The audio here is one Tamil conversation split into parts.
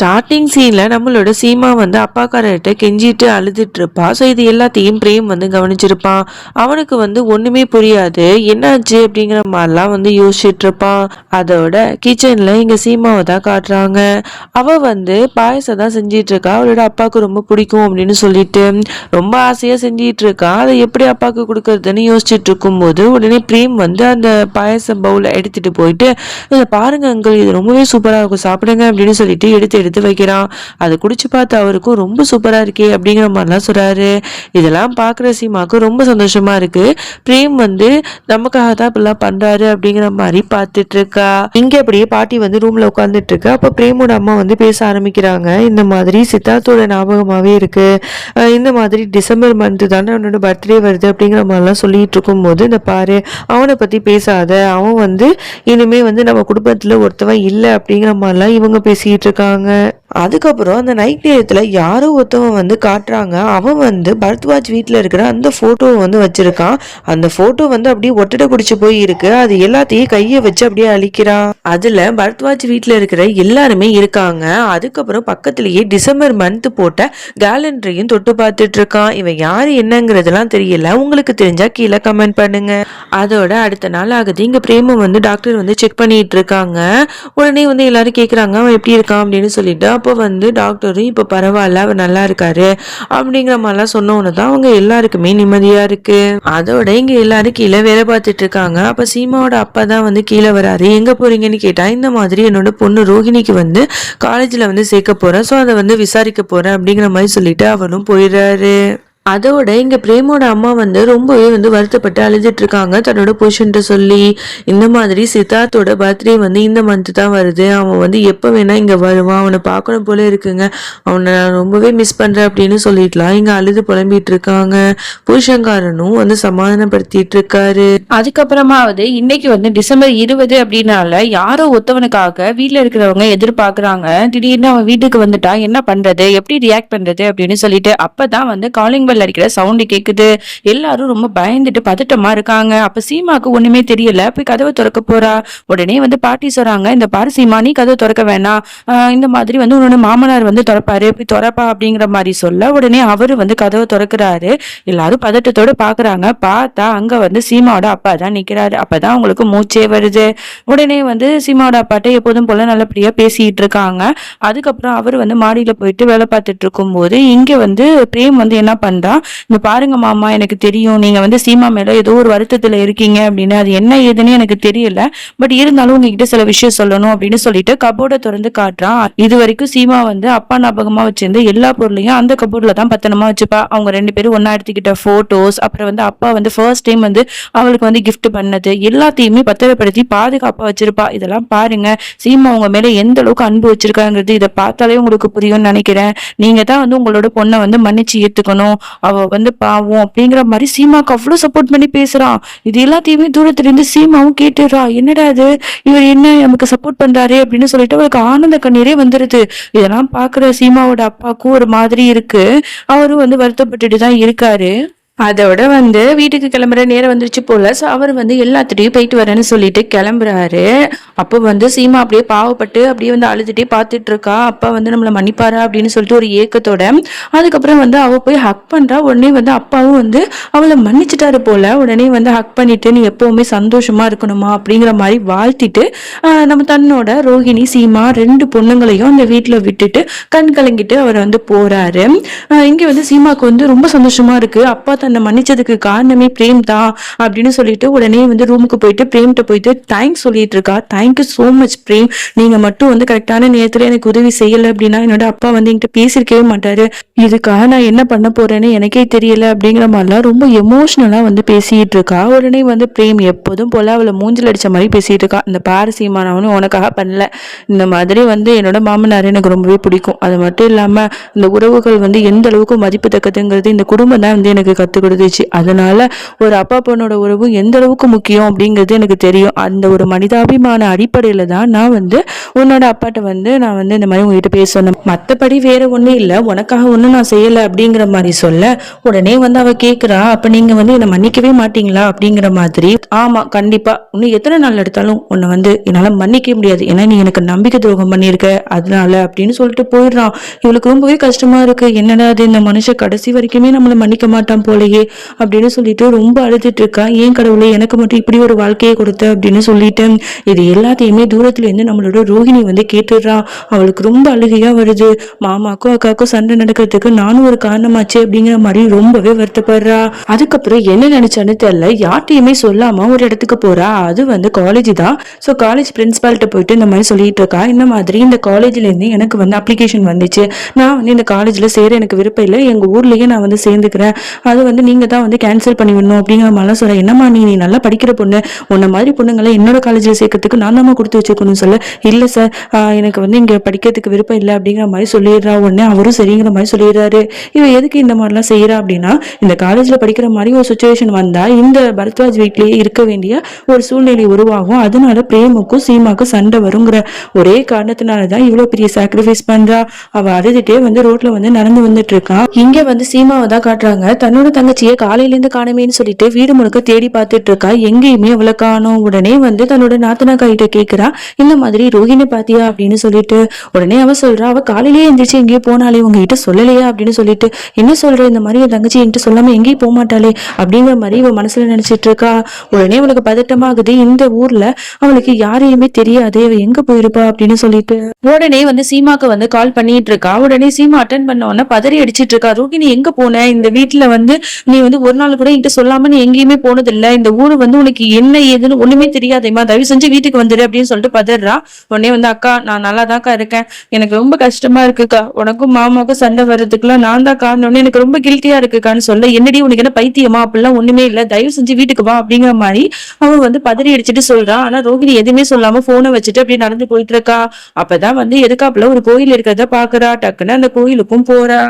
ஸ்டார்டிங் சீனில் நம்மளோட சீமா வந்து அப்பாக்காரர்கிட்ட கெஞ்சிட்டு அழுதுட்டு இருப்பா ஸோ இது எல்லாத்தையும் பிரேம் வந்து கவனிச்சிருப்பான் அவனுக்கு வந்து ஒன்றுமே புரியாது. என்னாச்சு? அப்படிங்கிற மாதிரிலாம் வந்து யோசிச்சுட்டு இருப்பான் அதோட கிச்சனில் இங்கே சீமாவை தான் காட்டுறாங்க. அவள் வந்து பாயசம் தான் செஞ்சிட்டு இருக்கா அவளோட அப்பாவுக்கு ரொம்ப பிடிக்கும் அப்படின்னு சொல்லிட்டு ரொம்ப ஆசையாக செஞ்சிட்டு இருக்கா அதை எப்படி அப்பாவுக்கு கொடுக்கறதுன்னு யோசிச்சுட்டு இருக்கும்போது உடனே பிரேம் வந்து அந்த பாயச பவுலை எடுத்துட்டு போயிட்டு இதை பாருங்க அங்கிள் இது ரொம்பவே சூப்பராக இருக்கும். சாப்பிடுங்க அப்படின்னு சொல்லிட்டு எடுத்து எடுத்து வைக்கிறான். அதை குடிச்சு பார்த்து அவருக்கும் ரொம்ப சூப்பராக இருக்கே அப்படிங்கிற மாதிரிலாம் சொல்கிறாரு இதெல்லாம் பார்க்குற சீமாவுக்கு ரொம்ப சந்தோஷமா இருக்கு. பிரேம் வந்து நமக்காக தான் இப்படிலாம் பண்ணுறாரு அப்படிங்கிற மாதிரி பார்த்துட்டு இருக்கா. இங்கே அப்படியே பாட்டி வந்து ரூமில் உட்காந்துட்டு இருக்கு. அப்போ பிரேமோட அம்மா வந்து பேச ஆரம்பிக்கிறாங்க. இந்த மாதிரி சித்தார்த்தோட ஞாபகமாகவே இருக்கு. இந்த மாதிரி டிசம்பர் மந்த்து தானே அவனோட பர்த்டே வருது அப்படிங்கிற மாதிரிலாம் சொல்லிட்டு இருக்கும்போது இந்த பாரு அவனை பற்றி பேசாத. அவன் வந்து இனிமே வந்து நம்ம குடும்பத்தில் ஒருத்தவன் இல்லை அப்படிங்கிற மாதிரிலாம் இவங்க பேசிட்டு இருக்காங்க. it. அதுக்கப்புறம் அந்த நைட் நேரத்தில் யாரோ ஒருத்தவன் வந்து காட்டுறாங்க. அவன் வந்து பரத்வாஜ் வீட்டில் இருக்கிற அந்த ஃபோட்டோவை வந்து வச்சுருக்கான். அந்த ஃபோட்டோ வந்து அப்படியே ஒட்டடை குடிச்சு போய் இருக்கு. அது எல்லாத்தையும் கையை வச்சு அப்படியே அழிக்கிறான். அதில் பரத்வாஜ் வீட்டில் இருக்கிற எல்லாருமே இருக்காங்க. அதுக்கப்புறம் பக்கத்துலேயே டிசம்பர் மந்த் போட்ட கேலண்டரையும் தொட்டு பார்த்துட்டு இருக்கான். இவன் யார் என்னங்கிறதெல்லாம் தெரியல. உங்களுக்கு தெரிஞ்சா கீழே கமெண்ட் பண்ணுங்க. அதோட அடுத்த நாள் ஆகுது. இங்கே பிரேமம் வந்து டாக்டர் வந்து செக் பண்ணிட்டு இருக்காங்க. உடனே வந்து எல்லாரும் கேட்குறாங்க அவன் எப்படி இருக்கான் அப்படின்னு சொல்லிட்டு அப்போ வந்து டாக்டரும் இப்போ பரவாயில்ல அவர் நல்லா இருக்காரு அப்படிங்கிற மாதிரிலாம் சொன்னோன்னு தான் அவங்க எல்லாருக்குமே நிம்மதியாக இருக்குது அதோட இங்கே எல்லாரும் கீழே வேலை பார்த்துட்டு இருக்காங்க. அப்போ சீமாவோட அப்பா தான் வந்து கீழே வராரு. எங்கே போகிறீங்கன்னு கேட்டால் இந்த மாதிரி என்னோட பொண்ணு ரோஹிணிக்கு வந்து காலேஜில் வந்து சேர்க்க போகிறேன் ஸோ அதை வந்து விசாரிக்க போகிறேன் அப்படிங்கிற மாதிரி சொல்லிட்டு அவனும் போயிடுறாரு. அதோட இங்க பிரேமோட அம்மா வந்து ரொம்பவே வந்து வருத்தப்பட்டு அழுதுட்டு இருக்காங்க தன்னோட புருஷன்ட்ட சொல்லி இந்த மாதிரி சித்தார்த்தோட பர்த்டே வந்து இந்த மந்த் தான் வருது. அவன் வந்து எப்போ வேணா இங்க வருவான். அவனை பார்க்கணும் போல இருக்குங்க. அவனை நான் ரொம்பவே மிஸ் பண்றேன் அப்படின்னு சொல்லிட்டுலாம் இங்க அழுது புலம்பிட்டு இருக்காங்க புருஷங்காரனும் வந்து சமாதானப்படுத்திட்டு இருக்காரு அதுக்கப்புறமாவது இன்னைக்கு வந்து டிசம்பர் இருபது அப்படின்னால யாரோ ஒத்தவனுக்காக வீட்டில் இருக்கிறவங்க எதிர்பார்க்கறாங்க. திடீர்னு அவன் வீட்டுக்கு வந்துட்டா என்ன பண்றது? எப்படி ரியாக்ட் பண்றது? அப்படின்னு சொல்லிட்டு அப்பதான் வந்து காலிங் பெல் அடிக்கிற சவுண்டு கேக்குது. எல்லாரும் ரொம்ப பயந்துட்டு பதட்டமா இருக்காங்க. அப்ப சீமாக்கு ஒண்ணுமே தெரியல. போய் கதவை திறக்க போறா. உடனே வந்து பாட்டி சொல்றாங்க இந்த பாரு சீமா நீ கதவை திறக்க வேணாம். இந்த மாதிரி வந்து உன்னோட மாமனார் வந்து திறப்பாரு. போய் திறப்பா அப்படிங்கிற மாதிரி சொல்ல உடனே அவரு வந்து கதவை திறக்கிறாரு. எல்லாரும் பதட்டத்தோட பாக்குறாங்க. பார்த்தா அங்க வந்து சீமாவோட அப்பா தான் நிக்கிறாரு. அப்பதான் அவங்களுக்கு மூச்சே வருது. உடனே வந்து சீமாவோட அப்பாட்ட எப்போதும் போல நல்லபடியா பேசிட்டு இருக்காங்க. அதுக்கப்புறம் அவர் வந்து மாடியில போயிட்டு வேலை பார்த்துட்டு இருக்கும்போது இங்க வந்து பிரேம் வந்து என்ன பண்றா இந்த பாருங்க மாமா எனக்கு தெரியும். நீங்க வந்து சீமா மேல ஏதோ ஒரு வருத்தத்துல இருக்கீங்க அப்படின்னு அது என்ன ஏதுன்னு எனக்கு தெரியல. பட் இருந்தாலும் உங்ககிட்ட சில விஷயம் சொல்லணும் அப்படின்னு சொல்லிட்டு கபோர்டை திறந்து காட்டுறான். இது வரைக்கும் சீமா வந்து அப்பா ஞாபகமா வச்சிருந்த எல்லா பொருளையும் அந்த கபோர்ட்ல தான் பத்திரமா வச்சுப்பா. அவங்க ரெண்டு பேரும் ஒன்னா எடுத்துக்கிட்ட போட்டோஸ் அப்புறம் வந்து அப்பா வந்து ஃபர்ஸ்ட் டைம் வந்து அவளுக்கு வந்து கிஃப்ட் பண்ணது. எல்லாத்தையுமே பத்திரப்படுத்தி பாதுகாப்பா வச்சிருப்பா. இதெல்லாம் பாருங்க சீமா உங்க மேல எந்த அளவுக்கு அன்பு வச்சிருக்காங்கிறது இதை பார்த்தாலே உங்களுக்கு புரியும்னு நினைக்கிறேன். நீங்க தான் வந்து உங்களோட பொண்ணை வந்து மன்னிச்சு ஏத்துக்கணும். அவ வந்து பாவம் அப்படிங்கிற மாதிரி சீமாவுக்கு அவ்வளவு சப்போர்ட் பண்ணி பேசுறான் இது எல்லாத்தையுமே தூரத்துல இருந்து சீமாவும் கேட்டுறா என்னடா இது? இவர் என்ன நமக்கு சப்போர்ட் பண்றாரு அப்படின்னு சொல்லிட்டு அவளுக்கு ஆனந்த கண்ணீரே வந்துருது. இதெல்லாம் பாக்குற சீமாவோட அப்பாவுக்கும் ஒரு மாதிரி இருக்கு. அவரும் வந்து வருத்தப்பட்டுட்டு தான் இருக்காரு. அதோட வந்து வீட்டுக்கு கிளம்புற நேரம் வந்துருச்சு போல. ஸோ அவர் வந்து எல்லாத்துட்டையும் போயிட்டு வரேன்னு சொல்லிட்டு கிளம்புறாரு. அப்போ வந்து சீமா அப்படியே பாவப்பட்டு அப்படியே வந்து அழுதுட்டே பார்த்துட்டு இருக்கா அப்பா வந்து நம்மளை மன்னிப்பாரா அப்படின்னு சொல்லிட்டு ஒரு ஏக்கத்தோட அதுக்கப்புறம் வந்து அவ போய் ஹக் பண்றா. உடனே வந்து அப்பாவும் வந்து அவளை மன்னிச்சிட்டாரு போல. உடனே வந்து ஹக் பண்ணிட்டு நீ எப்பவுமே சந்தோஷமா இருக்கணுமா? அப்படிங்கிற மாதிரி வாழ்த்திட்டு நம்ம தன்னோட ரோஹிணி சீமா ரெண்டு பொண்ணுங்களையும் அந்த வீட்டில் விட்டுட்டு கண் கலங்கிட்டு அவர் வந்து போறாரு. இங்கே வந்து சீமாவுக்கு வந்து ரொம்ப சந்தோஷமா இருக்கு. அப்பா தன்னை மன்னிச்சதுக்கு காரணமே பிரேம் தான் அப்படின்னு சொல்லிட்டு உடனே வந்து ரூமுக்கு போயிட்டு பிரேம்கிட்ட போயிட்டு தேங்க்ஸ் சொல்லிட்டு இருக்கா. Thank you so much Prem. நீங்க மட்டும் வந்து கரெக்டான நேரத்துல எனக்கு உதவி செய்யல அப்படின்னா என்னோட அப்பா வந்து என்கிட்ட பேசியிருக்கவே மாட்டாரு. இதுக்காக நான் என்ன பண்ண போறேன்னு எனக்கே தெரியல அப்படிங்கிற மாதிரிலாம் ரொம்ப எமோஷனலா வந்து பேசிட்டு இருக்கா. உடனே வந்து பிரேம் எப்போதும் போல அவளை மூஞ்சில் அடிச்ச மாதிரி பேசிட்டு இருக்கா. இந்த பாரு உனக்காக பண்ணல. இந்த மாதிரி வந்து என்னோட மாமனார் எனக்கு ரொம்பவே பிடிக்கும். அது மட்டும் இல்லாம இந்த உறவுகள் வந்து எந்த அளவுக்கு மதிப்பு தக்கதுங்கிறது இந்த குடும்பம் தான் வந்து எனக்கு கத்து கற்றுக் கொடுத்துச்சு. அதனால ஒரு அப்பா பொண்ணோட உறவு எந்த அளவுக்கு முக்கியம் அப்படிங்கிறது எனக்கு தெரியும். அந்த ஒரு மனிதாபிமான அடிப்படையில் தான் நான் வந்து உன்னோட அப்பாட்ட வந்து நான் வந்து இந்த மாதிரி உங்ககிட்ட பேச சொன்னேன். மற்றபடி வேற ஒன்றும் இல்லை. உனக்காக ஒன்றும் நான் செய்யலை அப்படிங்கிற மாதிரி சொல்ல. உடனே வந்து அவ கேட்குறா அப்போ நீங்கள் வந்து என்னை மன்னிக்கவே மாட்டீங்களா? அப்படிங்கிற மாதிரி. ஆமாம் கண்டிப்பாக இன்னும் எத்தனை நாள் எடுத்தாலும் உன்னை வந்து என்னால் மன்னிக்க முடியாது. ஏன்னா நீ எனக்கு நம்பிக்கை துரோகம் பண்ணியிருக்க. அதனால அப்படின்னு சொல்லிட்டு போயிடுறான். இவளுக்கு ரொம்பவே கஷ்டமா இருக்கு. என்னடா அது இந்த மனுஷன் கடைசி வரைக்குமே நம்மளை மன்னிக்க மாட்டான் போலயே அப்படின்னு சொல்லிட்டு ரொம்ப அழுதுட்டு இருக்கா. ஏன் கடவுளே எனக்கு மட்டும் இப்படி ஒரு வாழ்க்கையை கொடுத்த? அப்படின்னு சொல்லிட்டு இது எல்லாத்தையுமே தூரத்துலேருந்து நம்மளோட நம்மளோட ரோஹிணி வந்து கேட்டுடுறா. அவளுக்கு ரொம்ப அழுகையாக வருது. மாமாக்கும் அக்காவுக்கும் சண்டை நடக்கிறதுக்கு நானும் ஒரு காரணமாச்சு அப்படிங்கிற மாதிரி ரொம்பவே வருத்தப்படுறா. அதுக்கப்புறம் என்ன நினைச்சான்னு தெரியல. யார்ட்டையுமே சொல்லாம ஒரு இடத்துக்கு போறா. அது வந்து காலேஜ் தான். ஸோ காலேஜ் பிரின்சிபால்கிட்ட போயிட்டு இந்த மாதிரி சொல்லிட்டு இருக்கா. இந்த மாதிரி இந்த காலேஜ்லேருந்து எனக்கு வந்து அப்ளிகேஷன் வந்துச்சு. நான் வந்து இந்த காலேஜில் சேர எனக்கு விருப்பம் இல்லை. எங்கள் ஊர்லேயே நான் வந்து சேர்ந்துக்கிறேன். அது வந்து நீங்கள் தான் வந்து கேன்சல் பண்ணி விடணும் அப்படிங்கிற மாதிரிலாம் சொல்ல என்னம்மா நீ நீ நல்லா படிக்கிற பொண்ணு. உன்ன மாதிரி பொண்ணுங்களை என்னோட காலேஜில் சேர்க்கறதுக்கு நான் தான் கொடுத்து வச்சிருக்கணும்னு சொல்ல. இல்ல சார் எனக்கு வந்து இங்கே படிக்கிறதுக்கு விருப்பம் இல்லை அப்படிங்கிற மாதிரி சொல்லிடுறா. உடனே அவரும் சரிங்கிற மாதிரி சொல்லிடுறாரு. இவன் எதுக்கு இந்த மாதிரிலாம் செய்யறா அப்படின்னா இந்த காலேஜில் படிக்கிற மாதிரி ஒரு சுச்சுவேஷன் வந்தா இந்த பரத்வாஜ் வீட்லேயே இருக்க வேண்டிய ஒரு சூழ்நிலை உருவாகும். அதனால பிரேமுக்கும் சீமாக்கும் சண்டை வருங்கிற ஒரே காரணத்தினால தான் இவ்வளோ பெரிய சாக்ரிஃபைஸ் பண்றா. அவ அழுதுட்டே வந்து ரோட்ல வந்து நடந்து வந்துட்டு இருக்கா இங்க வந்து சீமாவை தான் காட்டுறாங்க. தன்னோட தங்கச்சியை காலையில இருந்து காணுமேன்னு சொல்லிட்டு வீடு முழுக்க தேடி பார்த்துட்டு இருக்கா. எங்கேயுமே அவளை காணோம். உடனே வந்து தன்னோட நாத்தனா கிட்ட கேட்குறா இந்த மாதிரி ரோஹிணி பாத்தியா அப்படின்னு சொல்லிட்டு உடனே அவ சொல்றா அவ காலையிலேயே எந்திரிச்சு எங்கேயோ போனாலே உங்ககிட்ட சொல்லலையா? அப்படின்னு சொல்லிட்டு என்ன சொல்ற இந்த மாதிரி என் தங்கச்சி என்கிட்ட சொல்லாம எங்கேயும் போக மாட்டாளே அப்படிங்கிற மாதிரி இவ மனசுல நினைச்சிட்டு இருக்கா. உடனே அவளுக்கு பதட்டமாகுது. இந்த ஊர்ல அவளுக்கு யாரையுமே தெரியாது இவ எங்க போயிருப்பா அப்படின்னு சொல்லிட்டு. உடனே வந்து சீமாக்கு வந்து கால் பண்ணிட்டு இருக்கா. உடனே சீமா அட்டன் பண்ண உடனே பதறி அடிச்சிட்டு இருக்கா. ரோகிணி எங்க போன? இந்த வீட்டுல வந்து நீ வந்து ஒரு நாள் கூட என்கிட்ட சொல்லாம நீ எங்கேயுமே போனது இல்ல இந்த ஊரு வந்து உனக்கு என்ன ஏதுன்னு ஒண்ணுமே தெரியாதேமா தயவு செஞ்சு வீட்டுக்கு வந்துடு அப்படின்னு சொல்லிட்டு பதறா. உடனே வந்து அக்கா நான் நல்லா தான்க்கா இருக்கேன். எனக்கு ரொம்ப கஷ்டமா இருக்குக்கா. உனக்கும் மாமாவுக்கும் சண்டை வர்றதுக்குலாம் நான் தான் காரணம்னு எனக்கு ரொம்ப கில்ட்டியா இருக்குக்கான்னு சொல்ல. என்னடி உனக்கு என்ன பைத்தியமா? அப்படிலாம் ஒண்ணுமே இல்ல. தயவு செஞ்சு வீட்டுக்கு வா. அப்படிங்கிற மாதிரி அவன் வந்து பதறி அடிச்சுட்டு சொல்றான் ஆனா ரோகிணி எதுவுமே சொல்லாம போனை வச்சுட்டு அப்படியே நடந்து போயிட்டு இருக்கா. அப்பதான் வந்து எதுக்காப்புல ஒரு கோயில் இருக்கிறத பாக்குறா. டக்குன்னு அந்த கோயிலுக்கும் போறா.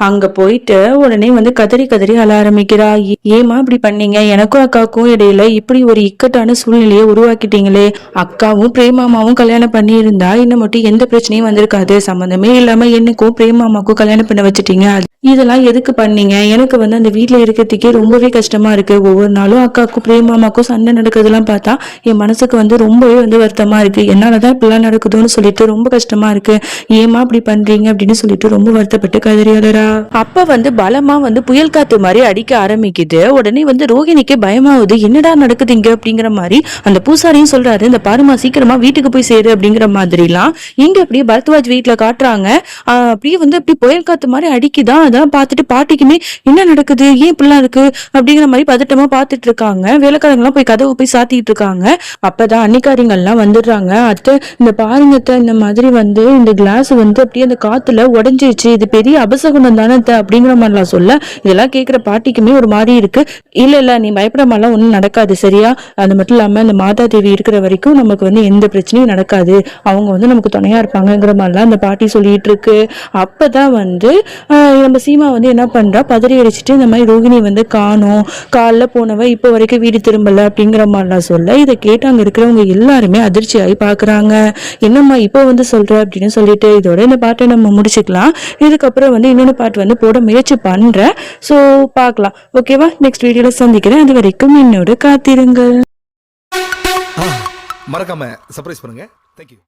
அங்க போயிட்டு உடனே வந்து கதறி கதறி அழ ஆரம்பிக்கிறா ஏமா ஏம்மா இப்படி பண்ணீங்க? எனக்கும் அக்காவுக்கும் இடையில இப்படி ஒரு இக்கட்டான சூழ்நிலையை உருவாக்கிட்டீங்களே. அக்காவும் பிரேமாமாவும் கல்யாணம் பண்ணியிருந்தா இன்னும் மட்டும் எந்த பிரச்சனையும் வந்திருக்காது. சம்மந்தமே இல்லாம எனக்கும் பிரேமாமாக்கும் கல்யாணம் பண்ண வச்சுட்டீங்க. இதெல்லாம் எதுக்கு பண்ணீங்க? எனக்கு வந்து அந்த வீட்டில் இருக்கிறதுக்கே ரொம்பவே கஷ்டமா இருக்கு. ஒவ்வொரு நாளும் அக்காவுக்கும் பிரேமாமாக்கும் சண்டை நடக்கிறதெல்லாம் பார்த்தா என் மனசுக்கு வந்து ரொம்பவே வந்து வருத்தமா இருக்கு. என்னாலதான் இப்படிலாம் நடக்குதுன்னு சொல்லிட்டு ரொம்ப கஷ்டமா இருக்கு. ஏமா இப்படி பண்றீங்க? அப்படின்னு சொல்லிட்டு ரொம்ப வருத்தப்பட்டு கதறியாளரா அப்போ அப்ப வந்து பலமா வந்து புயல் காத்து மாதிரி அடிக்க ஆரம்பிக்குது. உடனே வந்து ரோஹிணிக்கு பயமாகுது. என்னடா நடக்குது இங்க அப்படிங்கிற மாதிரி அந்த பூசாரியும் சொல்றாரு. இந்த பாருமா சீக்கிரமா வீட்டுக்கு போய் சேரு அப்படிங்கிற மாதிரிலாம். இங்க அப்படியே பரத்வாஜ் வீட்டுல காட்டுறாங்க. அப்படியே வந்து அப்படி புயல் காத்து மாதிரி அடிக்குதான் அதான் பார்த்துட்டு பாட்டிக்குமே என்ன நடக்குது? ஏன் இப்படிலாம் இருக்கு? அப்படிங்கிற மாதிரி பதட்டமா பார்த்துட்டு இருக்காங்க. வேலைக்காரங்களாம் போய் கதவு போய் சாத்திட்டு இருக்காங்க. அப்பதான் அன்னிக்காரிங்கெல்லாம் வந்துடுறாங்க. அத்தை இந்த பாருங்கத்தை இந்த மாதிரி வந்து இந்த கிளாஸ் வந்து அப்படியே அந்த காத்துல உடஞ்சிருச்சு. இது பெரிய அபசகுணம் தானே அப்படிங்கிற மாதிரிலாம் சொல்ல இதெல்லாம் கேட்குற பாட்டிக்குமே ஒரு மாதிரி இருக்கு. இல்ல இல்ல நீ பயப்பட மாதிரிலாம் ஒன்றும் நடக்காது சரியா? அது மட்டும் இல்லாம இந்த மாதா தேவி இருக்கிற வரைக்கும் நமக்கு வந்து எந்த பிரச்சனையும் நடக்காது. அவங்க வந்து நமக்கு துணையா இருப்பாங்கங்கிற மாதிரிலாம் அந்த பாட்டி சொல்லிட்டு இருக்கு. அப்பதான் வந்து நம்ம அப்போ சீமா வந்து என்ன பண்ணுறா பதறி அடிச்சுட்டு இந்த மாதிரி ரோகிணி வந்து காணும். காலைல போனவ இப்போ வரைக்கும் வீடு திரும்பலை அப்படிங்கிற மாதிரிலாம் சொல்ல. இதை கேட்டு அங்கே இருக்கிறவங்க எல்லாருமே அதிர்ச்சியாகி பார்க்குறாங்க என்னம்மா இப்போ வந்து சொல்கிற அப்படின்னு சொல்லிட்டு இதோட இந்த பாட்டை நம்ம முடிச்சுக்கலாம். இதுக்கப்புறம் வந்து இன்னொன்று பாட்டு வந்து போட முயற்சி பண்ணுறேன் ஸோ பார்க்கலாம். ஓகேவா நெக்ஸ்ட் வீடியோவில் சந்திக்கிறேன். அது வரைக்கும் என்னோட காத்திருங்கள். மறக்காம சர்ப்ரைஸ் பண்ணுங்க. தேங்க்யூ